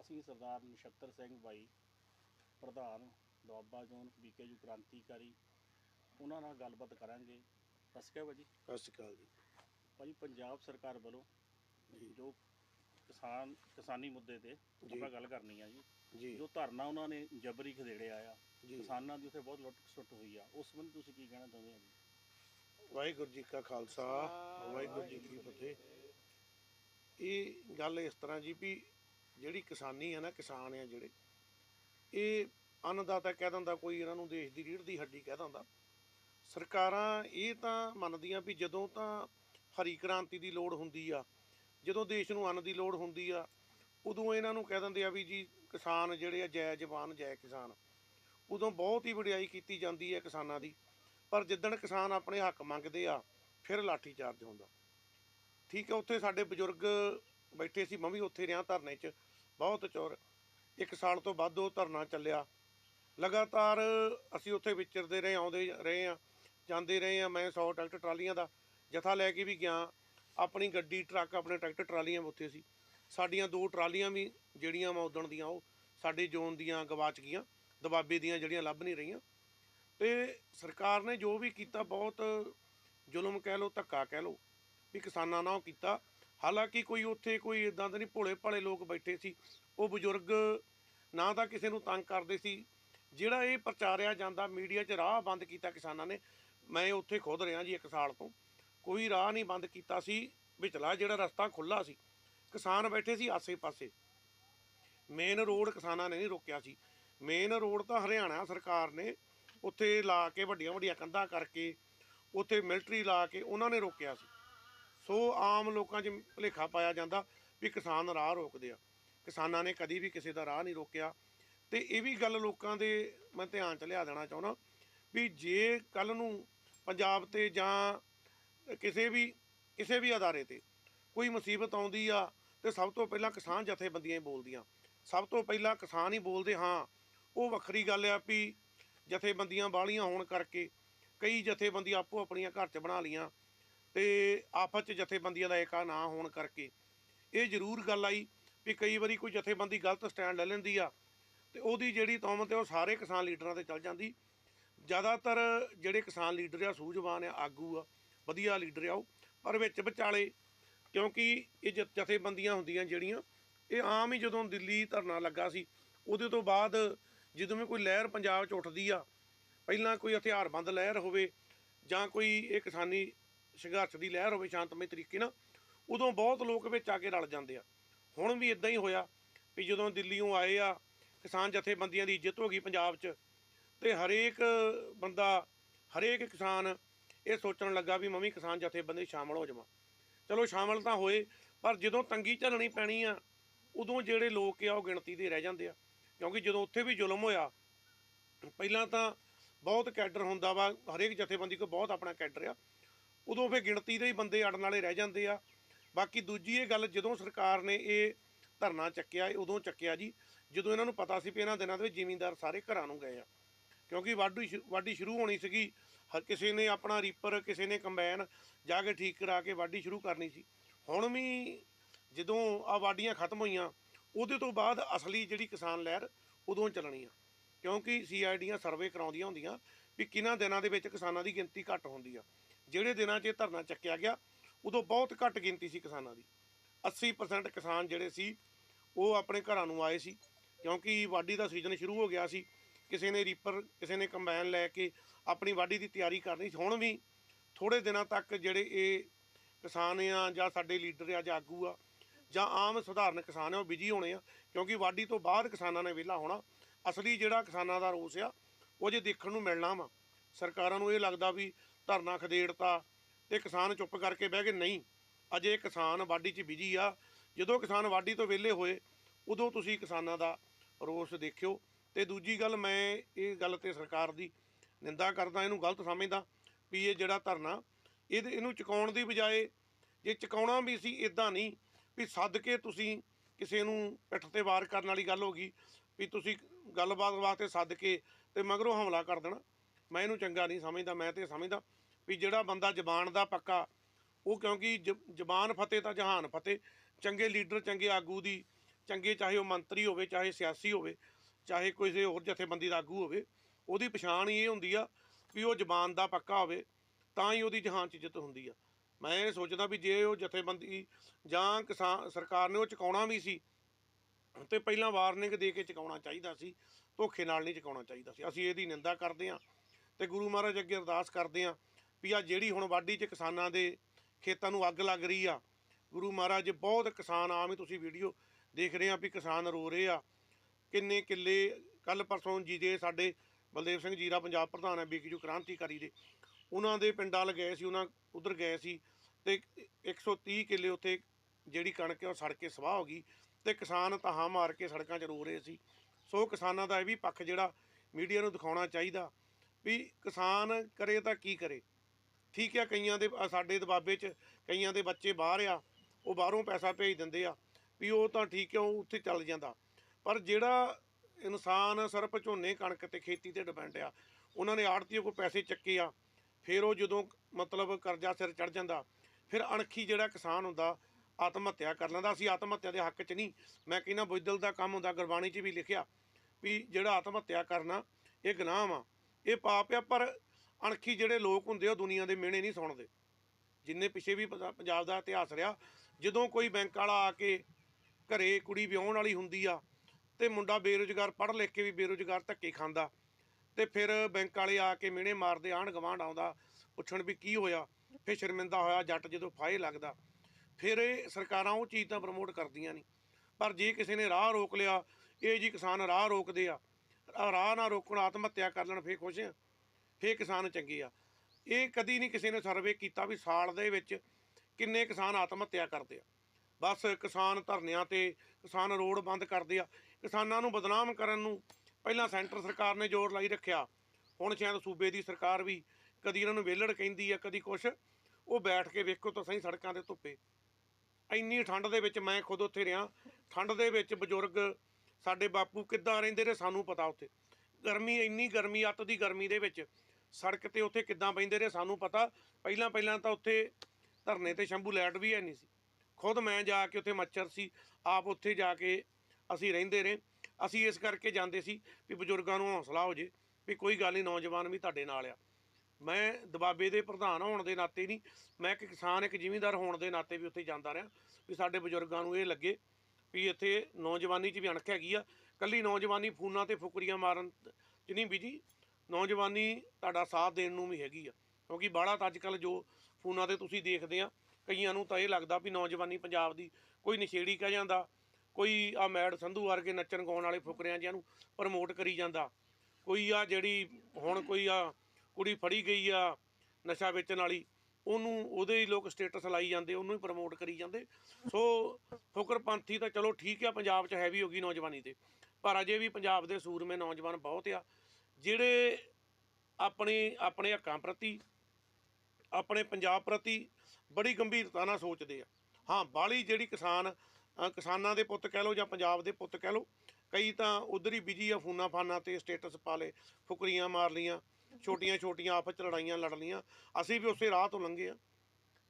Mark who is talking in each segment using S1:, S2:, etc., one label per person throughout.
S1: ਅਸੀਂ ਸਰਦਾਰ ਨਛੱਤਰ ਸਿੰਘ ਬਾਈ ਪ੍ਰਧਾਨ Doaba zone BKU ਕ੍ਰਾਂਤੀਕਾਰੀ ਉਹਨਾਂ ਨਾਲ ਗੱਲਬਾਤ ਕਰਾਂਗੇ। ਅਕਾਲ ਭਾਜੀ।
S2: ਸਤਿ ਸ਼੍ਰੀ ਅਕਾਲ ਜੀ।
S1: ਭਾਜੀ ਪੰਜਾਬ ਸਰਕਾਰ ਵੱਲੋਂ
S2: ਜੀ।
S1: ਜੋ ਕਿਸਾਨ ਕਿਸਾਨੀ ਮੁੱਦੇ ਤੇ
S2: ਜੀ।
S1: ਆਪਾਂ ਗੱਲ ਕਰਨੀ ਆ ਜੀ।
S2: ਜੀ।
S1: ਜੋ ਧਰਨਾ ਉਹਨਾਂ ਨੇ ਜਬਰੀ ਖਦੇੜਿਆ ਆ
S2: ਜੀ।
S1: ਕਿਸਾਨਾਂ ਦੀ ਉੱਥੇ ਬਹੁਤ ਲੁੱਟ ਸੁੱਟ ਹੋਈ ਆ। ਉਸ ਸੰਬੰਧੀ ਤੁਸੀਂ ਕੀ ਕਹਿਣਾ ਚਾਹੁੰਦੇ ਆ ਜੀ?
S2: ਵਾਹਿਗੁਰੂ ਜੀ ਕਾ ਖਾਲਸਾ ਵਾਹਿਗੁਰੂ ਜੀ ਕੀ ਫਤਿਹ। ਇਹ ਗੱਲ ਇਸ ਤਰ੍ਹਾਂ ਜੀ ਵੀ ਜਿਹੜੀ ਕਿਸਾਨੀ ਹੈ ਨਾ, ਕਿਸਾਨ ਆ ਜਿਹੜੇ, ਇਹ ਅੰਨਦਾਤਾ ਕਹਿ ਦਿੰਦਾ, ਕੋਈ ਇਹਨਾਂ ਨੂੰ ਦੇਸ਼ ਦੀ ਰੀੜ੍ਹ ਦੀ ਹੱਡੀ ਕਹਿ ਦਿੰਦਾ। ਸਰਕਾਰਾਂ ਇਹ ਤਾਂ ਮੰਨਦੀਆਂ ਵੀ ਜਦੋਂ ਤਾਂ ਹਰੀ ਕ੍ਰਾਂਤੀ ਦੀ ਲੋੜ ਹੁੰਦੀ ਆ, ਜਦੋਂ ਦੇਸ਼ ਨੂੰ ਅੰਨ ਦੀ ਲੋੜ ਹੁੰਦੀ ਆ, ਉਦੋਂ ਇਹਨਾਂ ਨੂੰ ਕਹਿ ਦਿੰਦੇ ਆ ਵੀ ਜੀ ਕਿਸਾਨ ਜਿਹੜੇ ਆ, ਜੈ ਜਵਾਨ, ਜੈ ਕਿਸਾਨ। ਉਦੋਂ ਬਹੁਤ ਹੀ ਵਡਿਆਈ ਕੀਤੀ ਜਾਂਦੀ ਹੈ ਕਿਸਾਨਾਂ ਦੀ, ਪਰ ਜਿੱਦਣ ਕਿਸਾਨ ਆਪਣੇ ਹੱਕ ਮੰਗਦੇ ਆ, ਫਿਰ ਲਾਠੀ ਚਾਰਜ ਹੁੰਦਾ। ਠੀਕ ਹੈ ਉੱਥੇ ਸਾਡੇ ਬਜ਼ੁਰਗ ਬੈਠੇ ਸੀ, ਮੈਂ ਵੀ ਉੱਥੇ ਰਿਹਾ ਧਰਨੇ 'ਚ। ਬਹੁਤ ਚੌਰ। ਇੱਕ ਸਾਲ ਤੋਂ ਵੱਧ ਉਹ ਧਰਨਾ ਚੱਲਿਆ। ਲਗਾਤਾਰ ਅਸੀਂ ਉੱਥੇ ਵਿਚਰਦੇ ਰਹੇ, ਆਉਂਦੇ ਰਹੇ ਆ ਜਾਂਦੇ ਰਹੇ ਆ ਮੈਂ 100 ਟਰੈਕਟਰ ਟਰਾਲੀਆਂ ਦਾ ਜਥਾ ਲੈ ਕੇ ਵੀ ਗਿਆ। ਆਪਣੀ ਗੱਡੀ, ਟਰੱਕ, ਆਪਣੇ ਟਰੈਕਟਰ ਟਰਾਲੀਆਂ ਉੱਥੇ ਸੀ। ਸਾਡੀਆਂ ਦੋ ਟਰਾਲੀਆਂ ਵੀ ਜਿਹੜੀਆਂ ਮੈਂ ਉਦਣ ਦੀਆਂ, ਉਹ ਸਾਡੇ ਜ਼ੋਨ ਦੀਆਂ, ਗਵਾਚ ਗਈਆਂ। ਦਬਾਬੇ ਦੀਆਂ ਜਿਹੜੀਆਂ ਲੱਭ ਨਹੀਂ ਰਹੀਆਂ। ਤੇ ਸਰਕਾਰ ਨੇ ਜੋ ਵੀ ਕੀਤਾ, ਬਹੁਤ ਜ਼ੁਲਮ ਕਹਿ ਲਓ, ਧੱਕਾ ਕਹਿ ਲਓ, ਵੀ ਕਿਸਾਨਾਂ ਨਾਲ ਉਹ ਕੀਤਾ। ਹਾਲਾਂਕਿ ਕੋਈ ਉੱਥੇ ਕੋਈ ਇਦਾਂ ਦੇ ਨਹੀਂ ਭੋਲੇ ਭਾਲੇ ਲੋਕ ਬੈਠੇ ਸੀ। ਉਹ ਬਜ਼ੁਰਗ ਨਾ ਤਾਂ ਕਿਸੇ ਨੂੰ ਤੰਗ ਕਰਦੇ ਸੀ। ਜਿਹੜਾ ਇਹ ਪ੍ਰਚਾਰਿਆ ਜਾਂਦਾ, ਮੀਡੀਆ 'ਚ ਰਾਹ ਬੰਦ ਕੀਤਾ ਕਿਸਾਨਾਂ ਨੇ। ਮੈਂ ਉੱਥੇ ਖੁਦ ਰਿਹਾ ਜੀ ਇੱਕ ਸਾਲ ਤੋਂ। ਕੋਈ ਰਾਹ ਨਹੀਂ ਬੰਦ ਕੀਤਾ ਸੀ। ਵਿਚਲਾ ਜਿਹੜਾ ਰਸਤਾ ਖੁੱਲਾ ਸੀ, ਕਿਸਾਨ ਬੈਠੇ ਸੀ ਆਸੇ-ਪਾਸੇ। ਮੇਨ ਰੋਡ ਕਿਸਾਨਾਂ ਨੇ ਨਹੀਂ ਰੋਕਿਆ ਸੀ। ਮੇਨ ਰੋਡ ਤਾਂ ਹਰਿਆਣਾ ਸਰਕਾਰ ਨੇ ਉੱਥੇ ਲਾ ਕੇ ਵੱਡੀਆਂ ਵੱਡੀਆਂ ਕੰਧਾਂ ਕਰਕੇ, ਉੱਥੇ ਮਿਲਟਰੀ ਲਾ ਕੇ ਉਹਨਾਂ ਨੇ ਰੋਕਿਆ ਸੀ। ਸੋ ਆਮ ਲੋਕਾਂ 'ਚ ਭੁਲੇਖਾ ਪਾਇਆ ਜਾਂਦਾ ਵੀ ਕਿਸਾਨ ਰਾਹ ਰੋਕਦੇ ਆ। ਕਿਸਾਨਾਂ ਨੇ ਕਦੀ ਵੀ ਕਿਸੇ ਦਾ ਰਾਹ ਨਹੀਂ ਰੋਕਿਆ। ਤੇ ਇਹ ਵੀ ਗੱਲ ਲੋਕਾਂ ਦੇ ਮੈਂ ਧਿਆਨ 'ਚ ਲਿਆ ਦੇਣਾ ਚਾਹੁੰਦਾ ਵੀ ਜੇ ਕੱਲ ਨੂੰ ਪੰਜਾਬ ਤੇ ਜਾਂ ਕਿਸੇ ਵੀ ਕਿਸੇ ਵੀ ਅਦਾਰੇ ਤੇ ਕੋਈ ਮੁਸੀਬਤ ਆਉਂਦੀ ਆ, ਤੇ ਸਭ ਤੋਂ ਪਹਿਲਾਂ ਕਿਸਾਨ ਜਥੇਬੰਦੀਆਂ ਹੀ ਬੋਲਦੀਆਂ। ਸਭ ਤੋਂ ਪਹਿਲਾਂ ਕਿਸਾਨ ਹੀ ਬੋਲਦੇ, ਹਾਂ, ਉਹ ਵੱਖਰੀ ਗੱਲ ਆ ਵੀ ਜਥੇਬੰਦੀਆਂ ਬਾਲੀਆਂ ਹੋਣ ਕਰਕੇ ਕਈ ਜਥੇਬੰਦੀਆਂ ਆਪੋ ਆਪਣੀਆਂ ਘਰ 'ਚ ਬਣਾ ਲੀਆਂ ਤੇ ਆਪਸ 'ਚ ਜਥੇਬੰਦੀਆਂ ਦਾ ਏਕਾ ਨਾ ਹੋਣ ਕਰਕੇ ਇਹ ਜ਼ਰੂਰ ਗੱਲ ਆਈ ਵੀ ਕਈ ਵਾਰੀ ਕੋਈ ਜਥੇਬੰਦੀ ਗਲਤ ਸਟੈਂਡ ਲੈ ਲੈਂਦੀ ਆ ਤੇ ਉਹਦੀ ਜਿਹੜੀ ਤੌਮਤ ਹੈ ਉਹ ਸਾਰੇ ਕਿਸਾਨ ਲੀਡਰਾਂ ਤੇ ਚੱਲ ਜਾਂਦੀ। ਜ਼ਿਆਦਾਤਰ ਜਿਹੜੇ ਕਿਸਾਨ ਲੀਡਰ ਆ, ਸੂਝਵਾਨ ਆ, ਆਗੂ ਆ, ਵਧੀਆ ਲੀਡਰ ਆ ਉਹ, ਪਰ ਵਿੱਚ ਵਿਚਾਲੇ ਕਿਉਂਕਿ ਇਹ ਜਥੇਬੰਦੀਆਂ ਹੁੰਦੀਆਂ ਜਿਹੜੀਆਂ, ਇਹ ਆਮ ਹੀ ਜਦੋਂ ਦਿੱਲੀ ਧਰਨਾ ਲੱਗਾ ਸੀ, ਉਹਦੇ ਤੋਂ ਬਾਅਦ ਜਦੋਂ ਵੀ ਕੋਈ ਲਹਿਰ ਪੰਜਾਬ 'ਚ ਉੱਠਦੀ ਆ, ਪਹਿਲਾਂ ਕੋਈ ਹਥਿਆਰਬੰਦ ਲਹਿਰ ਹੋਵੇ ਜਾਂ ਕੋਈ ਇਹ ਕਿਸਾਨੀ ਸੰਘਰਸ਼ ਦੀ ਲਹਿਰ ਹੋਵੇ ਸ਼ਾਂਤਮਈ ਤਰੀਕੇ ਨਾਲ, ਉਦੋਂ ਬਹੁਤ ਲੋਕ ਵਿੱਚ ਆ ਕੇ ਰਲ ਜਾਂਦੇ ਆ। ਹੁਣ ਵੀ ਇਦਾਂ ਹੀ ਹੋਇਆ ਵੀ ਜਦੋਂ ਦਿੱਲੀੋਂ ਆਏ ਆ, ਕਿਸਾਨ ਜਥੇਬੰਦੀਆਂ ਦੀ ਇੱਜ਼ਤ ਹੋ ਗਈ ਪੰਜਾਬ 'ਚ ਤੇ ਹਰੇਕ ਬੰਦਾ, ਹਰੇਕ ਕਿਸਾਨ ਇਹ ਸੋਚਣ ਲੱਗਾ ਵੀ ਮੈਂ ਵੀ ਕਿਸਾਨ ਜਥੇਬੰਦੀ 'ਚ ਸ਼ਾਮਲ ਹੋ ਜਾਵਾਂ। ਚਲੋ ਸ਼ਾਮਲ ਤਾਂ ਹੋਏ, ਪਰ ਜਦੋਂ ਤੰਗੀ ਝੱਲਣੀ ਪੈਣੀ ਆ, ਉਦੋਂ ਜਿਹੜੇ ਲੋਕ ਆ ਉਹ ਗਿਣਤੀ ਦੇ ਰਹਿ ਜਾਂਦੇ ਆ। ਕਿਉਂਕਿ ਜਦੋਂ ਉੱਥੇ ਵੀ ਜ਼ੁਲਮ ਹੋਇਆ, ਪਹਿਲਾਂ ਤਾਂ ਬਹੁਤ ਕੈਡਰ ਹੁੰਦਾ ਵਾ, ਹਰੇਕ ਜਥੇਬੰਦੀ ਕੋਲ ਬਹੁਤ ਆਪਣਾ ਕੈਡਰ ਆ। ਉਦੋਂ ਫਿਰ ਗਿਣਤੀ ਦੇ ਹੀ ਬੰਦੇ ਅੜਨ ਵਾਲੇ ਰਹਿ ਜਾਂਦੇ ਆ। ਬਾਕੀ ਦੂਜੀ ਇਹ ਗੱਲ ਜਦੋਂ ਸਰਕਾਰ ਨੇ ਇਹ ਧਰਨਾ ਚੱਕਿਆ, ਇਹ ਉਦੋਂ ਚੱਕਿਆ ਜੀ, ਜਦੋਂ ਇਹਨਾਂ ਨੂੰ ਪਤਾ ਸੀ ਵੀ ਇਹਨਾਂ ਦਿਨਾਂ ਦੇ ਵਿੱਚ ਜ਼ਿਮੀਂਦਾਰ ਸਾਰੇ ਘਰਾਂ ਨੂੰ ਗਏ ਆ। ਕਿਉਂਕਿ ਵਾਢੀ ਸ਼ੁ- ਵਾਢੀ ਸ਼ੁਰੂ ਹੋਣੀ ਸੀਗੀ, ਹਰ ਕਿਸੇ ਨੇ ਆਪਣਾ ਰੀਪਰ, ਕਿਸੇ ਨੇ ਕੰਬਾਈਨ ਜਾ ਕੇ ਠੀਕ ਕਰਾ ਕੇ ਵਾਢੀ ਸ਼ੁਰੂ ਕਰਨੀ ਸੀ। ਹੁਣ ਵੀ ਜਦੋਂ ਆ ਵਾਢੀਆਂ ਖਤਮ ਹੋਈਆਂ, ਉਹਦੇ ਤੋਂ ਬਾਅਦ ਅਸਲੀ ਜਿਹੜੀ ਕਿਸਾਨ ਲਹਿਰ ਉਦੋਂ ਚੱਲਣੀ ਆ। ਕਿਉਂਕਿ ਸੀਆਈਡੀਆਂ ਸਰਵੇ ਕਰਾਉਂਦੀਆਂ ਹੁੰਦੀਆਂ ਵੀ ਕਿਹਨਾਂ ਦਿਨਾਂ ਦੇ ਵਿੱਚ ਕਿਸਾਨਾਂ ਦੀ ਗਿਣਤੀ ਘੱਟ ਹੁੰਦੀ ਆ। ਜਿਹੜੇ ਦਿਨਾਂ 'ਚ ਇਹ ਧਰਨਾ ਚੱਕਿਆ ਗਿਆ, ਉਦੋਂ ਬਹੁਤ ਘੱਟ ਗਿਣਤੀ ਸੀ ਕਿਸਾਨਾਂ ਦੀ। 80% ਕਿਸਾਨ ਜਿਹੜੇ ਸੀ, ਉਹ ਆਪਣੇ ਘਰਾਂ ਨੂੰ ਆਏ ਸੀ, ਕਿਉਂਕਿ ਵਾਢੀ ਦਾ ਸੀਜ਼ਨ ਸ਼ੁਰੂ ਹੋ ਗਿਆ ਸੀ। ਕਿਸੇ ਨੇ ਰੀਪਰ ਕਿਸੇ ਨੇ ਕੰਬਾਈਨ ਲੈ ਕੇ ਆਪਣੀ ਵਾਢੀ ਦੀ ਤਿਆਰੀ ਕਰਨੀ ਸੀ। ਹੁਣ ਵੀ ਥੋੜੇ ਦਿਨਾਂ ਤੱਕ ਜਿਹੜੇ ਇਹ ਕਿਸਾਨ ਆ ਜਾਂ ਸਾਡੇ ਲੀਡਰ ਆ ਜਾਂ ਆਗੂ ਆ, ਜਾਂ ਆਮ ਸਧਾਰਨ ਕਿਸਾਨ ਆ, ਉਹ ਬਿਜ਼ੀ ਹੋਣੇ ਆ, ਕਿਉਂਕਿ ਵਾਢੀ ਤੋਂ ਬਾਅਦ ਕਿਸਾਨਾਂ ਨੇ ਵਿਹਲਾ ਹੋਣਾ। ਅਸਲੀ ਜਿਹੜਾ ਕਿਸਾਨਾਂ ਦਾ ਰੋਸ ਆ, ਉਹ ਜੇ ਦੇਖਣ ਨੂੰ ਮਿਲਣਾ ਵਾ, ਸਰਕਾਰਾਂ ਨੂੰ ਇਹ ਲੱਗਦਾ ਵੀ ਧਰਨਾ ਖਦੇੜਤਾ ਤੇ ਕਿਸਾਨ ਚੁੱਪ ਕਰਕੇ ਬਹਿ ਗਏ, ਨਹੀਂ, ਅਜੇ ਕਿਸਾਨ ਵਾਢੀ 'ਚ ਬਿਜ਼ੀ ਆ। ਜਦੋਂ ਕਿਸਾਨ ਵਾਢੀ ਤੋਂ ਵਿਹਲੇ ਹੋਏ, ਉਦੋਂ ਤੁਸੀਂ ਕਿਸਾਨਾਂ ਦਾ ਰੋਸ ਦੇਖਿਓ। ਤੇ ਦੂਜੀ ਗੱਲ ਮੈਂ ਇਹ ਗੱਲ ਤੇ ਸਰਕਾਰ ਦੀ ਨਿੰਦਾ ਕਰਦਾ, ਇਹਨੂੰ ਗਲਤ ਸਮਝਦਾ ਵੀ ਇਹ ਜਿਹੜਾ ਧਰਨਾ ਇਹਦੇ ਇਹਨੂੰ ਚੁਕਾਉਣ ਦੀ ਬਜਾਏ ਜੇ ਚੁਕਾਉਣਾ ਵੀ ਸੀ ਇਦਾਂ ਨਹੀਂ ਵੀ ਸੱਦ ਕੇ ਤੁਸੀਂ ਕਿਸੇ ਨੂੰ ਪਿੱਠ ਤੇ ਵਾਰ ਕਰਨ ਵਾਲੀ ਗੱਲ ਹੋ ਗਈ ਵੀ ਤੁਸੀਂ ਗੱਲਬਾਤ ਵਾਸਤੇ ਸੱਦ ਕੇ ਤੇ ਮਗਰੋਂ ਹਮਲਾ ਕਰ ਦੇਣਾ। ਮੈਂ ਇਹਨੂੰ ਚੰਗਾ ਨਹੀਂ ਸਮਝਦਾ, ਮੈਂ ਤੇ ਸਮਝਦਾ ਵੀ ਜਿਹੜਾ ਬੰਦਾ ਜ਼ਬਾਨ ਦਾ ਪੱਕਾ, ਉਹ ਕਿਉਂਕਿ ਜ- ਜ਼ਬਾਨ ਫਤਿਹ ਤਾਂ ਜਹਾਨ ਫਤਿਹ, ਚੰਗੇ ਲੀਡਰ, ਚੰਗੇ ਆਗੂ ਦੀ, ਚੰਗੇ ਚਾਹੇ ਉਹ ਮੰਤਰੀ ਹੋਵੇ, ਚਾਹੇ ਸਿਆਸੀ ਹੋਵੇ, ਚਾਹੇ ਕੋਈ ਹੋਰ ਜਥੇਬੰਦੀ ਦਾ ਆਗੂ ਹੋਵੇ, ਉਹਦੀ ਪਛਾਣ ਹੀ ਇਹ ਹੁੰਦੀ ਆ ਵੀ ਉਹ ਜ਼ਬਾਨ ਦਾ ਪੱਕਾ ਹੋਵੇ, ਤਾਂ ਹੀ ਉਹਦੀ ਜਹਾਨ 'ਚ ਇੱਜ਼ਤ ਹੁੰਦੀ ਆ। ਮੈਂ ਇਹ ਸੋਚਦਾ ਵੀ ਜੇ ਉਹ ਜਥੇਬੰਦੀ ਜਾਂ ਕਿਸਾਨ, ਸਰਕਾਰ ਨੇ ਉਹ ਚੁਕਾਉਣਾ ਵੀ ਸੀ, ਤੇ ਪਹਿਲਾਂ ਵਾਰਨਿੰਗ ਦੇ ਕੇ ਚੁਕਾਉਣਾ ਚਾਹੀਦਾ ਸੀ, ਧੋਖੇ ਨਾਲ ਨਹੀਂ ਚੁਕਾਉਣਾ ਚਾਹੀਦਾ ਸੀ। ਅਸੀਂ ਇਹਦੀ ਨਿੰਦਾ ਕਰਦੇ ਹਾਂ ਤੇ ਗੁਰੂ ਮਹਾਰਾਜ ਅੱਗੇ ਅਰਦਾਸ ਕਰਦੇ ਹਾਂ ਵੀ ਆ ਜਿਹੜੀ ਹੁਣ ਵਾਢੀ 'ਚ ਕਿਸਾਨਾਂ ਦੇ ਖੇਤਾਂ ਨੂੰ ਅੱਗ ਲੱਗ ਰਹੀ ਆ, ਗੁਰੂ ਮਹਾਰਾਜ ਬਹੁਤ ਕਿਸਾਨ ਆਮ ਹੀ ਤੁਸੀਂ ਵੀਡੀਓ ਦੇਖ ਰਹੇ ਆ ਵੀ ਕਿਸਾਨ ਰੋ ਰਹੇ ਆ। ਕਿੰਨੇ ਕਿੱਲੇ ਕੱਲ ਪਰਸੋਂ ਜੀ ਦੇ ਸਾਡੇ ਬਲਦੇਵ ਸਿੰਘ ਜੀਰਾ ਪੰਜਾਬ ਪ੍ਰਧਾਨ ਹੈ ਬੀਕੀਯੂ ਕ੍ਰਾਂਤੀਕਾਰੀ ਦੇ। ਉਹਨਾਂ ਦੇ ਪਿੰਡਾਂ ਲ ਗਏ ਸੀ, ਉਹਨਾਂ ਉਧਰ ਗਏ ਸੀ ਤੇ 130 ਕਿੱਲੇ ਉੱਥੇ ਜਿਹੜੀ ਕਣਕ ਹੈ ਉਹ ਸੜ ਕੇ ਸਵਾਹ ਹੋ ਗਈ ਤੇ ਕਿਸਾਨ ਤਹਾਂ ਮਾਰ ਕੇ ਸੜਕਾਂ 'ਚ ਰੋ ਰਹੇ ਸੀ। ਸੋ ਕਿਸਾਨਾਂ ਦਾ ਇਹ ਵੀ ਪੱਖ ਜਿਹੜਾ ਮੀਡੀਆ ਨੂੰ ਦਿਖਾਉਣਾ ਚਾਹੀਦਾ ਵੀ ਕਿਸਾਨ ਕਰੇ ਤਾਂ ਕੀ ਕਰੇ? ਠੀਕ ਹੈ ਕਈਆਂ ਦੇ ਸਾਡੇ ਦਬਾਬੇ 'ਚ ਕਈਆਂ ਦੇ ਬੱਚੇ ਬਾਹਰ ਆ, ਉਹ ਬਾਹਰੋਂ ਪੈਸਾ ਭੇਜ ਦਿੰਦੇ ਆ ਵੀ ਉਹ ਤਾਂ ਠੀਕ ਹੈ ਉਹ ਉੱਥੇ ਚੱਲ ਜਾਂਦਾ। ਪਰ ਜਿਹੜਾ ਇਨਸਾਨ ਸਿਰਫ ਝੋਨੇ ਕਣਕ ਤੇ ਖੇਤੀ ਤੇ ਡਿਪੈਂਡ ਆ, ਉਹਨਾਂ ਨੇ ਆੜਤੀਓ ਕੋ ਪੈਸੇ ਚੱਕੇ ਆ, ਫਿਰ ਉਹ ਜਦੋਂ ਮਤਲਬ ਕਰਜ਼ਾ ਸਿਰ ਚੜ ਜਾਂਦਾ, ਫਿਰ ਅਣਖੀ ਜਿਹੜਾ ਕਿਸਾਨ ਹੁੰਦਾ ਆਤਮ ਹੱਤਿਆ ਕਰ ਲੈਂਦਾ। ਅਸੀਂ ਆਤਮ ਹੱਤਿਆ ਦੇ ਹੱਕ 'ਚ ਨਹੀਂ, ਮੈਂ ਕਹਿੰਦਾ ਬੁੱਧਲ ਦਾ ਕੰਮ ਹੁੰਦਾ, ਗੁਰਬਾਣੀ 'ਚ ਵੀ ਲਿਖਿਆ ਵੀ ਜਿਹੜਾ ਆਤਮ ਹੱਤਿਆ ਕਰਨਾ, ਇਹ ਗੁਨਾਹ ਵਾ, ਇਹ ਪਾਪ ਆ, ਪਰ ਅਣਖੀ ਜਿਹੜੇ ਲੋਕ ਹੁੰਦੇ ਉਹ ਦੁਨੀਆ ਦੇ ਮਿਹਣੇ ਨਹੀਂ ਸੁਣਦੇ। ਜਿੰਨੇ ਪਿੱਛੇ ਵੀ ਪੰਜਾਬ ਦਾ ਇਤਿਹਾਸ ਰਿਹਾ, ਜਦੋਂ ਕੋਈ ਬੈਂਕ ਵਾਲਾ ਆ ਕੇ ਘਰੇ ਕੁੜੀ ਵਿਆਹੁਣ ਵਾਲੀ ਹੁੰਦੀ ਆ, ਤੇ ਮੁੰਡਾ ਬੇਰੁਜ਼ਗਾਰ, ਪੜ੍ਹ ਲਿਖ ਕੇ ਵੀ ਬੇਰੁਜ਼ਗਾਰ, ਧੱਕੇ ਖਾਂਦਾ, ਤੇ ਫਿਰ ਬੈਂਕ ਵਾਲੇ ਆ ਕੇ ਮਿਹਣੇ ਮਾਰਦੇ ਆਣ ਗਵਾਂਢ ਆਉਂਦਾ, ਪੁੱਛਣ ਵੀ ਕੀ ਹੋਇਆ, ਫਿਰ ਸ਼ਰਮਿੰਦਾ ਹੋਇਆ, ਜੱਟ ਜਦੋਂ ਫਾਹੇ ਲੱਗਦਾ, ਫਿਰ ਇਹ ਸਰਕਾਰਾਂ ਉਹ ਚੀਜ਼ ਤਾਂ ਪ੍ਰਮੋਟ ਕਰਦੀਆਂ ਨਹੀਂ। ਪਰ ਜੇ ਕਿਸੇ ਨੇ ਰਾਹ ਰੋਕ ਲਿਆ, ਇਹ ਜੀ ਕਿਸਾਨ ਰਾਹ ਰੋਕਦੇ ਆ, ਰਾਹ ਨਾ ਰੋਕਣ ਆਤਮ ਹੱਤਿਆ ਕਰ ਲੈਣ, ਫੇਰ ਖੁਸ਼ ਆ। ਫੇਰ ਕਿਸਾਨ ਚੰਗੇ ਆ। ਇਹ ਕਦੀ ਨਹੀਂ ਕਿਸੇ ਨੇ ਸਰਵੇ ਕੀਤਾ ਵੀ ਸਾਲ ਦੇ ਵਿੱਚ ਕਿੰਨੇ ਕਿਸਾਨ ਆਤਮ ਹੱਤਿਆ ਕਰਦੇ ਆ। ਬਸ ਕਿਸਾਨ ਧਰਨਿਆਂ ਤੇ ਕਿਸਾਨ ਰੋਡ ਬੰਦ ਕਰਦੇ ਆ। ਕਿਸਾਨਾਂ ਨੂੰ ਬਦਨਾਮ ਕਰਨ ਨੂੰ ਪਹਿਲਾਂ ਸੈਂਟਰ ਸਰਕਾਰ ਨੇ ਜ਼ੋਰ ਲਾਈ ਰੱਖਿਆ। ਹੁਣ ਸ਼ਾਇਦ ਸੂਬੇ ਦੀ ਸਰਕਾਰ ਵੀ ਕਦੀ ਇਹਨਾਂ ਨੂੰ ਵਿਹਲੜ ਕਹਿੰਦੀ ਆ, ਕਦੀ ਕੁਛ। ਉਹ ਬੈਠ ਕੇ ਵੇਖੋ ਤਾਂ ਸਹੀ ਸੜਕਾਂ ਦੇ ਧੁੱਪੇ। ਇੰਨੀ ਠੰਡ ਦੇ ਵਿੱਚ ਮੈਂ ਖੁਦ ਉੱਥੇ ਰਿਹਾ। ਠੰਡ ਦੇ ਵਿੱਚ ਬਜ਼ੁਰਗ ਸਾਡੇ ਬਾਪੂ ਕਿੱਦਾਂ ਰਹਿੰਦੇ ਰਹੇ ਸਾਨੂੰ ਪਤਾ ਉੱਥੇ। ਗਰਮੀ, ਇੰਨੀ ਗਰਮੀ, ਅੱਤ ਦੀ ਗਰਮੀ ਦੇ ਵਿੱਚ। ਸੜਕ ਤੇ ਉੱਥੇ ਕਿੱਦਾਂ ਬੈੰਦੇ ਰਹੇ ਸਾਨੂੰ ਪਤਾ। ਪਹਿਲਾਂ ਪਹਿਲਾਂ ਤਾਂ ਉੱਥੇ ਧਰਨੇ ਤੇ ਸ਼ੰਭੂ ਲੈਟ ਵੀ ਹੈ ਨਹੀਂ ਸੀ। ਖੁਦ ਮੈਂ ਜਾ ਕੇ ਉੱਥੇ ਮੱਛਰ ਸੀ। ਆਪ ਉੱਥੇ ਜਾ ਕੇ ਅਸੀਂ ਰਹਿੰਦੇ ਰਹੇ। ਅਸੀਂ ਇਸ ਕਰਕੇ ਜਾਂਦੇ ਸੀ ਵੀ ਬਜ਼ੁਰਗਾਂ ਨੂੰ ਹੌਸਲਾ ਹੋ ਜੇ ਵੀ ਕੋਈ ਗੱਲ ਨਹੀਂ, ਨੌਜਵਾਨ ਵੀ ਤੁਹਾਡੇ ਨਾਲ ਆ। ਮੈਂ ਦਬਾਬੇ ਦੇ ਪ੍ਰਧਾਨ ਹੋਣ ਦੇ ਨਾਤੇ ਨਹੀਂ, ਮੈਂ ਇੱਕ ਕਿਸਾਨ, ਇੱਕ ਜ਼ਿਮੀਂਦਾਰ ਹੋਣ ਦੇ ਨਾਤੇ ਵੀ ਉੱਥੇ ਜਾਂਦਾ ਰਿਹਾ ਵੀ ਸਾਡੇ ਬਜ਼ੁਰਗਾਂ ਨੂੰ ਇਹ ਲੱਗੇ ਵੀ ਇੱਥੇ ਨੌਜਵਾਨੀ 'ਚ ਵੀ ਅਣਖ ਹੈਗੀ ਆ। ਕੱਲੀ ਨੌਜਵਾਨੀ ਫੋਨਾਂ ਤੇ ਫੁਕਰੀਆਂ ਮਾਰਨ 'ਚ ਨਹੀਂ ਬੀਜੀ ਨੌਜਵਾਨੀ ਤੁਹਾਡਾ ਸਾਥ ਦੇਣ ਨੂੰ ਵੀ ਹੈਗੀ ਆ। ਕਿਉਂਕਿ ਬਾਹਲਾ ਤਾਂ ਅੱਜ ਕੱਲ ਜੋ ਫੋਨਾਂ ਤੇ ਤੁਸੀਂ ਦੇਖਦੇ ਆ, ਕਈਆਂ ਨੂੰ ਤਾਂ ਇਹ ਲੱਗਦਾ ਵੀ ਨੌਜਵਾਨੀ ਪੰਜਾਬ ਦੀ ਕੋਈ ਨਸ਼ੇੜੀ ਕਹਿ ਜਾਂਦਾ, ਕੋਈ ਆ ਮੈਡ ਸੰਧੂ ਵਰਗੇ ਨੱਚਣ ਗਾਉਣ ਵਾਲੇ ਫੁਕਰਿਆਂ ਜਿਹਾਂ ਨੂੰ ਪ੍ਰਮੋਟ ਕਰੀ ਜਾਂਦਾ। ਕੋਈ ਆ ਜਿਹੜੀ ਹੁਣ ਕੋਈ ਆ ਕੁੜੀ ਫੜੀ ਗਈ ਆ ਨਸ਼ਾ ਵੇਚਣ ਵਾਲੀ, ਉਹਨੂੰ ਉਹਦੇ ਹੀ ਲੋਕ ਸਟੇਟਸ ਲਾਈ ਜਾਂਦੇ, ਉਹਨੂੰ ਹੀ ਪ੍ਰਮੋਟ ਕਰੀ ਜਾਂਦੇ। ਸੋ ਫੁਕਰਪੰਥੀ ਤਾਂ ਚਲੋ ਠੀਕ ਆ, ਪੰਜਾਬ 'ਚ ਹੈਵੀ ਹੋ ਗਈ ਨੌਜਵਾਨੀ ਤੇ। ਪਰ ਅਜੇ ਵੀ ਪੰਜਾਬ ਦੇ ਸੂਰਮੇ ਨੌਜਵਾਨ ਬਹੁਤ ਆ। ਜਿਹੜੇ ਆਪਣੇ ਆਪਣੇ ਹੱਕਾਂ ਪ੍ਰਤੀ, ਆਪਣੇ ਪੰਜਾਬ ਪ੍ਰਤੀ ਬੜੀ ਗੰਭੀਰਤਾ ਨਾਲ ਸੋਚਦੇ ਆ। ਹਾਂ ਬਾਲੀ ਜਿਹੜੀ ਕਿਸਾਨ ਕਿਸਾਨਾਂ ਦੇ ਪੁੱਤ ਕਹਿ ਲਓ ਜਾਂ ਪੰਜਾਬ ਦੇ ਪੁੱਤ ਕਹਿ ਲਓ, ਕਈ ਤਾਂ ਉਧਰ ਹੀ ਬਿਜ਼ੀ ਆ, ਫੋਨਾਂ ਫਾਨਾਂ ਤੇ ਸਟੇਟਸ ਪਾ ਲੇ ਫੁਕਰੀਆਂ ਮਾਰ ਲੀਆਂ ਛੋਟੀਆਂ ਛੋਟੀਆਂ ਆਪਸ ਚ ਲੜਾਈਆਂ ਲੜ ਲੀਆਂ ਅਸੀਂ ਵੀ ਉਸੇ ਰਾਹ ਤੋਂ ਲੰਘੇ ਆ।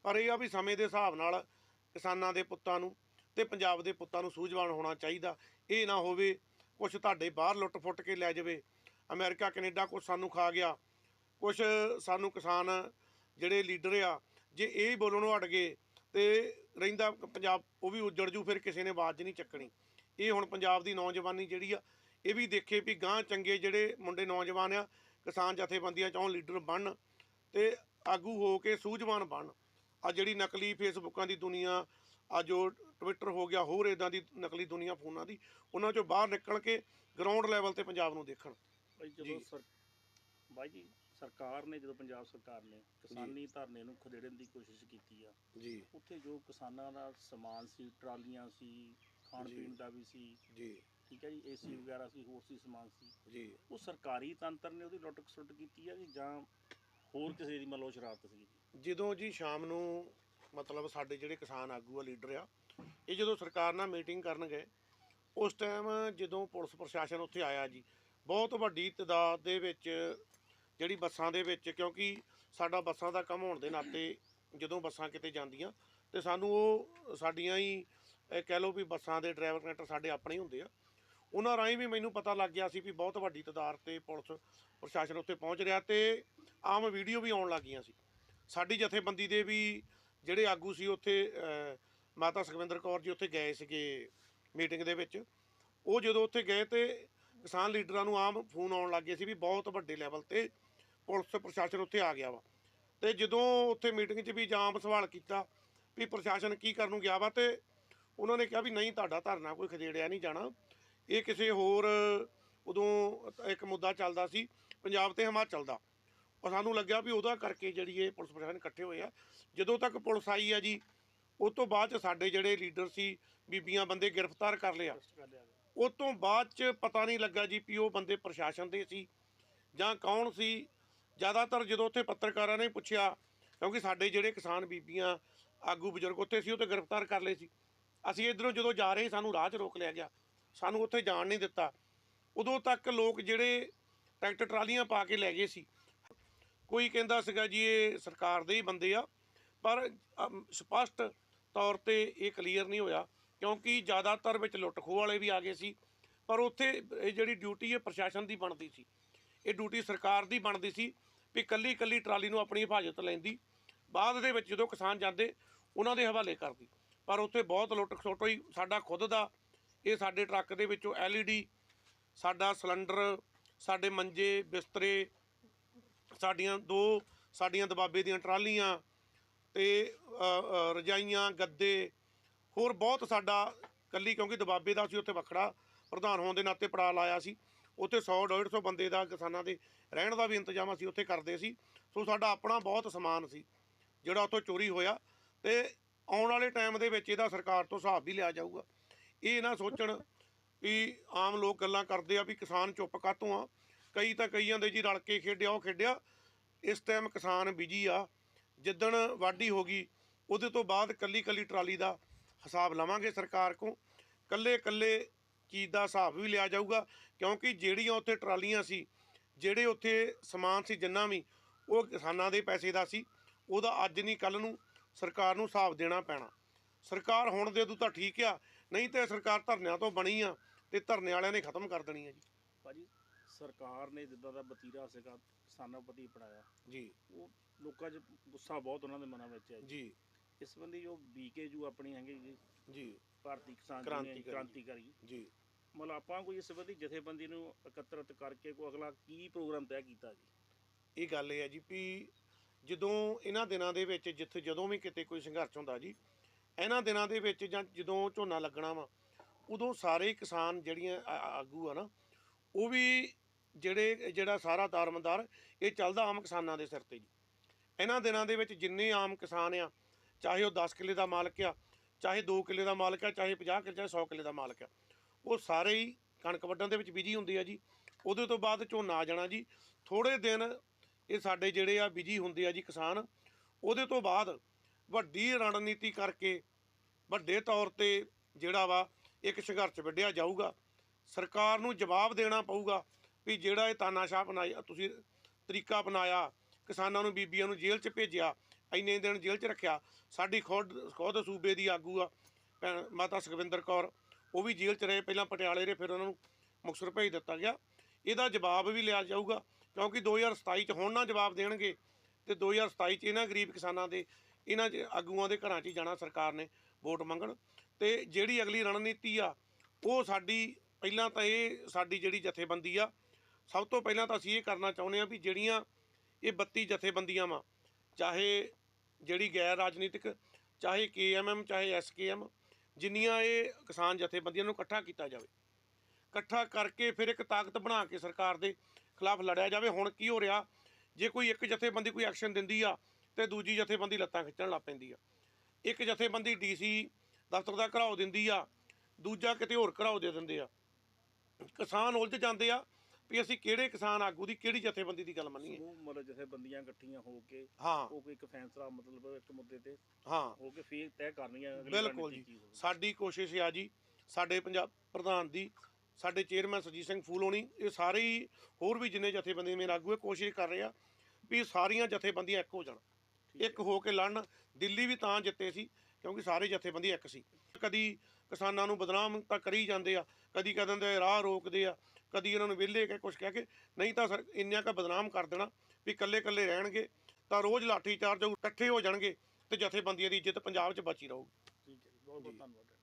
S2: ਪਰ ਇਹ ਆ ਵੀ ਸਮੇਂ ਦੇ ਹਿਸਾਬ ਨਾਲ ਕਿਸਾਨਾਂ ਦੇ ਪੁੱਤਾਂ ਨੂੰ ਤੇ ਪੰਜਾਬ ਦੇ ਪੁੱਤਾਂ ਨੂੰ ਸੂਝਵਾਨ ਹੋਣਾ ਚਾਹੀਦਾ। ਇਹ ਨਾ ਹੋਵੇ ਕੁਝ ਤੁਹਾਡੇ ਬਾਹਰ ਲੁੱਟ ਫੁੱਟ ਕੇ ਲੈ ਜਾਵੇ ਅਮਰੀਕਾ, ਕੈਨੇਡਾ ਕੁਝ ਸਾਨੂੰ ਖਾ ਗਿਆ। ਕੁਝ ਸਾਨੂੰ ਕਿਸਾਨ ਜਿਹੜੇ ਲੀਡਰ ਆ, ਜੇ ਇਹ ਹੀ ਬੋਲਣੋਂ ਹਟ ਗਏ ਤੇ ਰਹਿੰਦਾ ਪੰਜਾਬ, ਉਹ ਵੀ ਉੱਜੜ ਜੂ, ਫਿਰ ਕਿਸੇ ਨੇ ਆਵਾਜ਼ ਨਹੀਂ ਚੱਕਣੀ। ਇਹ ਹੁਣ ਪੰਜਾਬ ਦੀ ਨੌਜਵਾਨੀ ਜਿਹੜੀ ਆ, ਇਹ ਵੀ ਦੇਖੇ ਵੀ ਗਾਂ ਚੰਗੇ ਜਿਹੜੇ ਮੁੰਡੇ ਨੌਜਵਾਨ ਆ, ਕਿਸਾਨ ਜਥੇਬੰਦੀਆਂ ਚੋਂ ਲੀਡਰ ਬਣਨ ਤੇ ਆਗੂ ਹੋ ਕੇ ਸੂਝਵਾਨ ਬਣਨ। ਆ ਜਿਹੜੀ ਨਕਲੀ ਫੇਸਬੁੱਕਾਂ ਦੀ ਦੁਨੀਆ ਆ ਜੋ ਟਵਿੱਟਰ ਹੋ ਗਿਆ, ਹੋਰ ਇਦਾਂ ਦੀ ਨਕਲੀ ਦੁਨੀਆ ਫੋਨਾਂ ਦੀ, ਉਹਨਾਂ ਚੋਂ ਬਾਹਰ ਨਿਕਲ ਕੇ ਗਰਾਊਂਡ ਲੈਵਲ ਤੇ ਪੰਜਾਬ ਨੂੰ ਦੇਖਣ।
S1: ਭਾਈ ਜਦੋਂ
S2: ਜੀ।
S1: ਸਰ ਬਾਈ ਜੀ ਸਰਕਾਰ ਨੇ ਜਦੋਂ ਪੰਜਾਬ ਸਰਕਾਰ ਨੇ ਕਿਸਾਨੀ ਧਰਨੇ ਨੂੰ ਖਦੇੜਨ ਦੀ ਕੋਸ਼ਿਸ਼ ਕੀਤੀ ਆ
S2: ਜੀ।
S1: ਉੱਥੇ ਜੋ ਕਿਸਾਨਾਂ ਦਾ ਸਮਾਨ ਸੀ ਟਰਾਲੀਆਂ ਸੀ ਖਾਣ
S2: ਜੀ।
S1: ਪੀਣ ਦਾ ਵੀ ਸੀ
S2: ਜੀ।
S1: ਠੀਕ ਹੈ ਜੀ ਏਸੀ ਵਗੈਰਾ ਸੀ ਹੋਰ ਸੀ ਸਮਾਨ ਸੀ।
S2: ਜੀ।
S1: ਉਹ ਸਰਕਾਰੀ ਤੰਤਰ ਨੇ ਉਹਦੀ ਲੁੱਟ ਖਸੁੱਟ ਕੀਤੀ ਆ ਕਿ ਜਾਂ ਹੋਰ ਕਿਸੇ ਦੀ ਮਤਲਬ ਸ਼ਰਾਰਤ ਸੀ ਜੀ?
S2: ਜਦੋਂ ਜੀ ਸ਼ਾਮ ਨੂੰ ਮਤਲਬ ਸਾਡੇ ਜਿਹੜੇ ਕਿਸਾਨ ਆਗੂ ਆ ਲੀਡਰ ਆ ਇਹ ਜਦੋਂ ਸਰਕਾਰ ਨਾਲ ਮੀਟਿੰਗ ਕਰਨ ਗਏ ਉਸ ਟਾਈਮ ਜਦੋਂ ਪੁਲਿਸ ਪ੍ਰਸ਼ਾਸਨ ਉੱਥੇ ਆਇਆ ਜੀ ਬਹੁਤ ਵੱਡੀ ਤਦਾਦ ਦੇ ਵਿੱਚ, ਜਿਹੜੀ ਬੱਸਾਂ ਦੇ ਵਿੱਚ, ਕਿਉਂਕਿ ਸਾਡਾ ਬੱਸਾਂ ਦਾ ਕੰਮ ਹੋਣ ਦੇ ਨਾਤੇ ਜਦੋਂ ਬੱਸਾਂ ਕਿਤੇ ਜਾਂਦੀਆਂ, ਤੇ ਸਾਨੂੰ ਉਹ ਸਾਡੀਆਂ ਹੀ ਕਹਿ ਲਓ ਵੀ ਬੱਸਾਂ ਦੇ ਡਰਾਈਵਰ ਕਨੈਕਟਰ ਸਾਡੇ ਆਪਣੇ ਹੀ ਹੁੰਦੇ ਆ। ਉਹਨਾਂ ਰਾਹੀਂ ਵੀ ਮੈਨੂੰ ਪਤਾ ਲੱਗ ਗਿਆ ਸੀ ਵੀ ਬਹੁਤ ਵੱਡੀ ਤਾਦਾਦ ਤੇ ਪੁਲਿਸ ਪ੍ਰਸ਼ਾਸਨ ਉੱਥੇ ਪਹੁੰਚ ਰਿਹਾ ਤੇ ਆਮ ਵੀਡੀਓ ਵੀ ਆਉਣ ਲੱਗੀਆਂ ਸੀ। ਸਾਡੀ ਜਥੇਬੰਦੀ ਦੇ ਵੀ ਜਿਹੜੇ ਆਗੂ ਸੀ ਉੱਥੇ ਮਾਤਾ ਸੁਖਵਿੰਦਰ ਕੌਰ ਜੀ ਉੱਥੇ ਗਏ ਸੀਗੇ ਮੀਟਿੰਗ ਦੇ ਵਿੱਚ। ਉਹ ਜਦੋਂ ਉੱਥੇ ਗਏ ਤੇ ਕਿਸਾਨ ਲੀਡਰਾਂ ਨੂੰ ਆਮ ਫੋਨ ਆਉਣ ਲੱਗ ਗਏ ਸੀ ਵੀ ਬਹੁਤ ਵੱਡੇ ਲੈਵਲ ਤੇ ਪੁਲਿਸ ਪ੍ਰਸ਼ਾਸਨ ਉੱਥੇ ਆ ਗਿਆ ਵਾ। ਤੇ ਜਦੋਂ ਉੱਥੇ ਮੀਟਿੰਗ 'ਚ ਵੀ ਜਾਮ ਸਵਾਲ ਕੀਤਾ ਵੀ ਪ੍ਰਸ਼ਾਸਨ ਕੀ ਕਰਨ ਨੂੰ ਗਿਆ ਵਾ ਤੇ ਉਹਨਾਂ ਨੇ ਕਿਹਾ ਵੀ ਨਹੀਂ, ਤੁਹਾਡਾ ਧਰਨਾ ਕੋਈ ਖਦੇੜਿਆ ਨਹੀਂ ਜਾਣਾ। ਇਹ ਕਿਸੇ ਹੋਰ ਉਦੋਂ ਇੱਕ ਮੁੱਦਾ ਚੱਲਦਾ ਸੀ, ਪੰਜਾਬ ਤੇ ਹਿਮਾਚਲ ਦਾ। ਉਹ ਸਾਨੂੰ ਲੱਗਿਆ ਵੀ ਉਹਦਾ ਕਰਕੇ ਜਿਹੜੀ ਇਹ ਪੁਲਿਸ ਪ੍ਰਸ਼ਾਸਨ ਇਕੱਠੇ ਹੋਏ ਆ। ਜਦੋਂ ਤੱਕ ਪੁਲਿਸ ਆਈ ਆ ਜੀ, ਉਸ ਤੋਂ ਬਾਅਦ ਚ ਸਾਡੇ ਜਿਹੜੇ ਲੀਡਰ ਸੀ, ਬੀਬੀਆਂ ਬੰਦੇ ਗ੍ਰਿਫਤਾਰ ਕਰ ਲਿਆ।
S1: ਅਰੈਸਟ
S2: ਉਸ ਤੋਂ ਬਾਅਦ ਚ ਪਤਾ ਨਹੀਂ ਲੱਗਾ ਜੀ ਵੀ ਉਹ ਬੰਦੇ ਪ੍ਰਸ਼ਾਸਨ ਦੇ ਸੀ ਜਾਂ ਕੌਣ ਸੀ। ਜ਼ਿਆਦਾਤਰ ਜਦੋਂ ਉੱਥੇ ਪੱਤਰਕਾਰਾਂ ਨੇ ਪੁੱਛਿਆ, ਕਿਉਂਕਿ ਸਾਡੇ ਜਿਹੜੇ ਕਿਸਾਨ ਬੀਬੀਆਂ, ਆਗੂ ਬਜ਼ੁਰਗ ਉੱਥੇ ਸੀ, ਉਹ ਤੇ ਗ੍ਰਿਫਤਾਰ ਕਰ ਲਏ ਸੀ। ਅਸੀਂ ਇਧਰੋਂ ਜਦੋਂ ਜਾ ਰਹੇ ਸਾਨੂੰ ਰਾਹ 'ਚ ਰੋਕ ਲਿਆ ਗਿਆ। ਸਾਨੂੰ ਉੱਥੇ ਜਾਣ ਨਹੀਂ ਦਿੱਤਾ। ਉਦੋਂ ਤੱਕ ਲੋਕ ਜਿਹੜੇ ਟਰੈਕਟਰ ਟਰਾਲੀਆਂ ਪਾ ਕੇ ਲੈ ਗਏ ਸੀ। ਕੋਈ ਕਹਿੰਦਾ ਸੀਗਾ ਜੀ, ਇਹ ਸਰਕਾਰ ਦੇ ਹੀ ਬੰਦੇ ਆ, ਪਰ ਸਪਸ਼ਟ ਤੌਰ ਤੇ ਇਹ ਕਲੀਅਰ ਨਹੀਂ ਹੋਇਆ। ਕਿਉਂਕਿ ਜ਼ਿਆਦਾਤਰ ਵਿੱਚ ਲੁੱਟ ਖੋਹ ਵਾਲੇ ਵੀ ਆ ਗਏ ਸੀ, ਪਰ ਉੱਥੇ ਇਹ ਜਿਹੜੀ ਡਿਊਟੀ ਹੈ ਪ੍ਰਸ਼ਾਸਨ ਦੀ ਬਣਦੀ ਸੀ। ਇਹ ਡਿਊਟੀ ਸਰਕਾਰ ਦੀ ਬਣਦੀ ਸੀ ਵੀ ਕੱਲੀ ਕੱਲੀ ਟਰਾਲੀ ਨੂੰ ਆਪਣੀ ਹਿਫਾਜ਼ਤ ਲੈਂਦੀ ਬਾਅਦ ਦੇ ਵਿੱਚ ਜਦੋਂ ਕਿਸਾਨ ਜਾਂਦੇ, ਉਹਨਾਂ ਦੇ ਹਵਾਲੇ ਕਰਦੀ ਪਰ ਉੱਥੇ ਬਹੁਤ ਲੁੱਟ ਖਸੁੱਟ ਹੋਈ, ਸਾਡਾ ਖੁਦ ਦਾ, ਇਹ ਸਾਡੇ ਟਰੱਕ ਦੇ ਵਿੱਚੋਂ ਐਲਈਡੀ, ਸਾਡਾ ਸਿਲੰਡਰ, ਸਾਡੇ ਮੰਜੇ, ਬਿਸਤਰੇ, ਸਾਡੀਆਂ ਦੋ, ਸਾਡੀਆਂ ਦਬਾਬੇ ਦੀਆਂ ਟਰਾਲੀਆਂ ਤੇ ਰਜਾਈਆਂ, ਗੱਦੇ ਹੋਰ ਬਹੁਤ ਸਾਡਾ ਕੱਲੀ ਕਿਉਂਕਿ ਦਬਾਬੇ ਦਾ ਸੀ, ਉੱਥੇ ਵੱਖਰਾ ਪ੍ਰਧਾਨ ਹੋਣ ਦੇ ਨਾਤੇ ਪੜਾ ਲਾਇਆ ਸੀ। ਉੱਥੇ 100 150 ਬੰਦੇ ਦਾ ਕਿਸਾਨਾਂ ਦੇ ਰਹਿਣ ਦਾ ਵੀ ਇੰਤਜ਼ਾਮ ਅਸੀਂ ਉੱਥੇ ਕਰਦੇ ਸੀ। ਸੋ ਸਾਡਾ ਆਪਣਾ ਬਹੁਤ ਸਮਾਨ ਸੀ, ਜਿਹੜਾ ਉੱਥੋਂ ਚੋਰੀ ਹੋਇਆ ਤੇ ਆਉਣ ਵਾਲੇ ਟਾਈਮ ਦੇ ਵਿੱਚ ਇਹਦਾ ਸਰਕਾਰ ਤੋਂ ਹਿਸਾਬ ਵੀ ਲਿਆ ਜਾਊਗਾ। ਇਹ ਨਾ ਸੋਚਣ ਵੀ ਆਮ ਲੋਕ ਗੱਲਾਂ ਕਰਦੇ ਆ ਵੀ ਕਿਸਾਨ ਚੁੱਪ ਕਾਤੋਂ ਆ? ਕਈ ਤਾਂ ਕਈ ਜਾਂਦੇ ਜੀ ਰਲ ਕੇ ਖੇਡਿਆ, ਉਹ ਖੇਡਿਆ। ਇਸ ਟਾਈਮ ਕਿਸਾਨ ਬਿਜ਼ੀ ਆ। ਜਿੱਦਣ ਵਾਢੀ ਹੋ ਗਈ, ਉਹਦੇ ਤੋਂ ਬਾਅਦ ਕੱਲੀ ਕੱਲੀ ਟਰਾਲੀ ਦਾ ਹਿਸਾਬ ਲਵਾਂਗੇ ਸਰਕਾਰ ਕੋ ਕੱਲੇ ਕੱਲੇ ਚੀਜ਼ ਦਾ ਹਿਸਾਬ ਵੀ ਲਿਆ ਜਾਊਗਾ ਕਿਉਂਕਿ ਜਿਹੜੀਆਂ ਉੱਥੇ ਟਰਾਲੀਆਂ ਸੀ ਜਿਹੜੇ ਉੱਥੇ ਸਮਾਨ ਸੀ ਜਿੰਨਾ ਵੀ ਉਹ ਕਿਸਾਨਾਂ ਦੇ ਪੈਸੇ ਦਾ ਸੀ। ਉਹਦਾ ਅੱਜ ਨਹੀਂ ਕੱਲ ਨੂੰ ਸਰਕਾਰ ਨੂੰ ਹਿਸਾਬ ਦੇਣਾ ਪੈਣਾ। ਸਰਕਾਰ ਹੁਣ ਦੇ ਦੂ ਤਾਂ ਠੀਕ ਆ ਨਹੀਂ ਤੇ ਸਰਕਾਰ ਧਰਨਿਆਂ ਤੋਂ ਬਣੀ ਆ ਤੇ ਧਰਨੇ ਵਾਲਿਆਂ ਨੇ ਖਤਮ ਕਰ ਦੇਣੀ ਆ ਜੀ।
S1: ਭਾਜੀ ਸਰਕਾਰ ਨੇ ਜਿੱਦਾਂ ਦਾ ਵਤੀਰਾ ਸੀਗਾ ਕਿਸਾਨਾਂ ਪ੍ਰਤੀ ਅਪਣਾਇਆ
S2: ਜੀ।
S1: ਉਹ ਲੋਕਾਂ 'ਚ ਗੁੱਸਾ ਬਹੁਤ ਉਹਨਾਂ ਦੇ ਮਨਾਂ ਵਿੱਚ ਹੈ
S2: ਜੀ।
S1: ਇਸ ਸੰਬੰਧੀ ਜੋ ਬੀਕੇਯੂ ਆਪਣੀ ਹੈਗੀ ਜੀ
S2: ਜੀ।
S1: ਭਾਰਤੀ ਕਿਸਾਨ
S2: ਕ੍ਰਾਂਤੀਕਾਰੀ।
S1: ਯੂਨੀਅਨ ਕ੍ਰਾਂਤੀਕਾਰੀ।
S2: ਜੀ।
S1: ਮਤਲਬ ਆਪਾਂ ਕੋਈ ਇਸ ਸੰਬੰਧੀ ਜਥੇਬੰਦੀ ਨੂੰ ਇਕੱਤਰਤ ਕਰਕੇ ਕੋਈ ਅਗਲਾ ਕੀ ਪ੍ਰੋਗਰਾਮ ਤੈਅ ਕੀਤਾ ਜੀ?
S2: ਇਹ ਗੱਲ ਇਹ ਹੈ ਜੀ ਵੀ ਜਦੋਂ ਇਹਨਾਂ ਦਿਨਾਂ ਦੇ ਵਿੱਚ ਜਿੱਥੇ ਜਦੋਂ ਵੀ ਕਿਤੇ ਕੋਈ ਸੰਘਰਸ਼ ਹੁੰਦਾ ਜੀ ਇਹਨਾਂ ਦਿਨਾਂ ਦੇ ਵਿੱਚ ਜਾਂ ਜਦੋਂ ਝੋਨਾ ਲੱਗਣਾ ਵਾ ਉਦੋਂ ਸਾਰੇ ਕਿਸਾਨ ਜਿਹੜੀਆਂ ਆ- ਆ- ਆਗੂ ਆ ਨਾ ਉਹ ਵੀ ਜਿਹੜੇ ਜਿਹੜਾ ਸਾਰਾ ਦਾਰਮਦਾਰ ਇਹ ਚੱਲਦਾ ਆਮ ਕਿਸਾਨਾਂ ਦੇ ਸਿਰ ਤੇ ਜੀ। ਇਹਨਾਂ ਦਿਨਾਂ ਦੇ ਵਿੱਚ ਜਿੰਨੇ ਆਮ ਕਿਸਾਨ ਆ ਚਾਹੇ ਉਹ 10 ਕਿੱਲੇ ਦਾ ਮਾਲਕ ਆ, ਚਾਹੇ 2 ਕਿੱਲੇ ਦਾ ਮਾਲਕ ਆ, ਚਾਹੇ 50 ਕਿੱਲੇ, ਚਾਹੇ 100 ਕਿੱਲੇ ਦਾ ਮਾਲਕ ਆ। ਉਹ ਸਾਰੇ ਹੀ ਕਣਕ ਵੱਢਣ ਦੇ ਵਿੱਚ ਬਿਜ਼ੀ ਹੁੰਦੇ ਆ ਜੀ। ਉਹਦੇ ਤੋਂ ਬਾਅਦ ਝੋਨਾ ਆ ਜਾਣਾ ਜੀ। ਥੋੜੇ ਦਿਨ ਇਹ ਸਾਡੇ ਜਿਹੜੇ ਆ ਬਿਜ਼ੀ ਹੁੰਦੇ ਆ ਜੀ ਕਿਸਾਨ, ਉਹਦੇ ਤੋਂ ਬਾਅਦ ਵੱਡੀ ਰਣਨੀਤੀ ਕਰਕੇ ਵੱਡੇ ਤੌਰ ਤੇ ਜਿਹੜਾ ਵਾ ਇੱਕ ਸੰਘਰਸ਼ ਵਿੱਢਿਆ ਜਾਊਗਾ। ਸਰਕਾਰ ਨੂੰ ਜਵਾਬ ਦੇਣਾ ਪਊਗਾ ਵੀ ਜਿਹੜਾ ਇਹ ਤਾਨਾਸ਼ਾਹ ਬਣਾਇਆ, ਤੁਸੀਂ ਤਰੀਕਾ ਬਣਾਇਆ ਕਿਸਾਨਾਂ ਨੂੰ ਬੀਬੀਆਂ ਨੂੰ ਜੇਲ੍ਹ 'ਚ ਭੇਜਿਆ ਇੰਨੇ ਦਿਨ ਜੇਲ੍ਹ 'ਚ ਰੱਖਿਆ। ਸਾਡੀ ਖੁਦ ਖੁਦ ਸੂਬੇ ਦੀ ਆਗੂ ਆ, ਭੈਣ ਮਾਤਾ ਸੁਖਵਿੰਦਰ ਕੌਰ, ਉਹ ਵੀ ਜੇਲ੍ਹ 'ਚ ਰਹੇ, ਪਹਿਲਾਂ ਪਟਿਆਲੇ ਰਹੇ, ਫਿਰ ਉਹਨਾਂ ਨੂੰ ਮੁਕਤਸਰ ਭੇਜ ਦਿੱਤਾ ਗਿਆ। ਇਹਦਾ ਜਵਾਬ ਵੀ ਲਿਆ ਜਾਊਗਾ, ਕਿਉਂਕਿ 2027 ਚ ਹੁਣ ਨਾ ਜਵਾਬ ਦੇਣਗੇ ਤੇ 2027 ਚ ਇਹਨਾਂ ਗਰੀਬ ਕਿਸਾਨਾਂ ਦੇ, ਇਹਨਾਂ 'ਚ ਆਗੂਆਂ ਦੇ ਘਰਾਂ 'ਚ ਹੀ ਜਾਣਾ ਸਰਕਾਰ ਨੇ ਵੋਟ ਮੰਗਣ। ਤੇ ਜਿਹੜੀ ਅਗਲੀ ਰਣਨੀਤੀ ਆ, ਉਹ ਸਾਡੀ, ਪਹਿਲਾਂ ਤਾਂ ਇਹ ਸਾਡੀ ਜਿਹੜੀ ਜਥੇਬੰਦੀ ਆ, ਸਭ ਤੋਂ ਪਹਿਲਾਂ ਤਾਂ ਅਸੀਂ ਇਹ ਕਰਨਾ ਚਾਹੁੰਦੇ ਆ ਵੀ ਜਿਹੜੀਆਂ ਇਹ 32 ਜਥੇਬੰਦੀਆਂ ਵਾ, ਚਾਹੇ ਜਿਹੜੀ ਗੈਰ ਰਾਜਨੀਤਿਕ, ਚਾਹੇ ਕੇਐਮਐਮ ਚਾਹੇ ਐਸਕੇਐਮ ਜਿੰਨੀਆਂ ਇਹ ਕਿਸਾਨ ਜਥੇਬੰਦੀਆਂ ਨੂੰ ਇਕੱਠਾ ਕੀਤਾ ਜਾਵੇ। ਇਕੱਠਾ ਕਰਕੇ ਫਿਰ ਇੱਕ ਤਾਕਤ ਬਣਾ ਕੇ ਸਰਕਾਰ ਦੇ ਖਿਲਾਫ ਲੜਿਆ ਜਾਵੇ। ਹੁਣ ਕੀ ਹੋ ਰਿਹਾ? ਜੇ ਕੋਈ ਇੱਕ ਜਥੇਬੰਦੀ ਕੋਈ ਐਕਸ਼ਨ ਦਿੰਦੀ ਆ, ਤੇ ਦੂਜੀ ਜਥੇਬੰਦੀ ਲੱਤਾਂ ਖਿੱਚਣ ਲੱਗ ਪੈਂਦੀ ਆ। ਇੱਕ ਜਥੇਬੰਦੀ ਡੀਸੀ ਦਫ਼ਤਰ ਦਾ ਘਰਾਓ ਦਿੰਦੀ ਆ, ਦੂਜਾ ਕਿਤੇ ਹੋਰ ਘਰਾਓ ਦੇ ਦਿੰਦੇ ਆ। ਕਿਸਾਨ ਉਲਝ ਜਾਂਦੇ ਆ ਵੀ ਅਸੀਂ ਕਿਹੜੇ ਕਿਸਾਨ ਆਗੂ ਦੀ ਕਿਹੜੀ ਜਥੇਬੰਦੀ ਦੀ ਗੱਲ ਮੰਨੀਏ?
S1: ਸਮੂਹ ਮਤਲਬ ਜਥੇਬੰਦੀਆਂ ਇਕੱਠੀਆਂ ਹੋ ਕੇ
S2: ਹਾਂ।
S1: ਉਹ ਕੋਈ ਇੱਕ ਫੈਸਲਾ ਮਤਲਬ ਇੱਕ ਮੁੱਦੇ ਤੇ
S2: ਹਾਂ।
S1: ਹੋ ਕੇ ਫੇਰ ਤੈਅ ਕਰਨੀਆਂ ਅਗਲੀ
S2: ਬਿਲਕੁਲ
S1: ਰਣਨੀਤੀ
S2: ਜੀ।
S1: ਹੋਵੇ।
S2: ਸਾਡੀ ਕੋਸ਼ਿਸ਼ ਆ ਜੀ ਸਾਡੇ ਪੰਜਾਬ ਪ੍ਰਧਾਨ ਦੀ ਸਾਡੇ ਚੇਅਰਮੈਨ ਸੁਰਜੀਤ ਸਿੰਘ ਫੂਲੋਣੀ ਇਹ ਸਾਰੇ ਹੀ ਹੋਰ ਵੀ ਜਿੰਨੇ ਜਥੇਬੰਦੀ ਮੇਰੇ ਆਗੂ ਇਹ ਕੋਸ਼ਿਸ਼ ਕਰ ਰਹੇ ਆ ਵੀ ਸਾਰੀਆਂ ਜਥੇਬੰਦੀਆਂ ਇੱਕ ਹੋ ਜਾਣ। ਇੱਕ ਹੋ ਕੇ ਲੜਨ ਦਿੱਲੀ ਵੀ ਤਾਂ ਜਿੱਤੇ ਸੀ ਕਿਉਂਕਿ ਸਾਰੇ ਜਥੇਬੰਦੀ ਇੱਕ ਸੀ। ਕਦੀ ਕਿਸਾਨਾਂ ਨੂੰ ਬਦਨਾਮ ਤਾਂ ਕਰੀ ਜਾਂਦੇ ਆ ਕਦੀ ਕਹਿ ਦਿੰਦੇ ਰਾਹ ਰੋਕਦੇ ਆ ਕਦੀ ਇਹਨਾਂ ਨੂੰ ਵਿਹਲੇ ਕਹਿ, ਕੁਛ ਕਹਿ ਕੇ, ਨਹੀਂ ਤਾਂ ਸਰ ਇੰਨਿਆਂ ਕਾ ਬਦਨਾਮ ਕਰ ਦੇਣਾ ਵੀ ਇਕੱਲੇ ਇਕੱਲੇ ਰਹਿਣਗੇ, ਤਾਂ ਰੋਜ਼ ਲਾਠੀ ਚਾਰਜ ਇਕੱਠੇ ਹੋ ਜਾਣਗੇ ਤੇ ਜਥੇਬੰਦੀਆਂ ਦੀ ਇੱਜ਼ਤ ਪੰਜਾਬ 'ਚ ਬਚੀ ਰਹੂਗੀ।
S1: ਠੀਕ ਹੈ ਬਹੁਤ ਬਹੁਤ ਧੰਨਵਾਦ।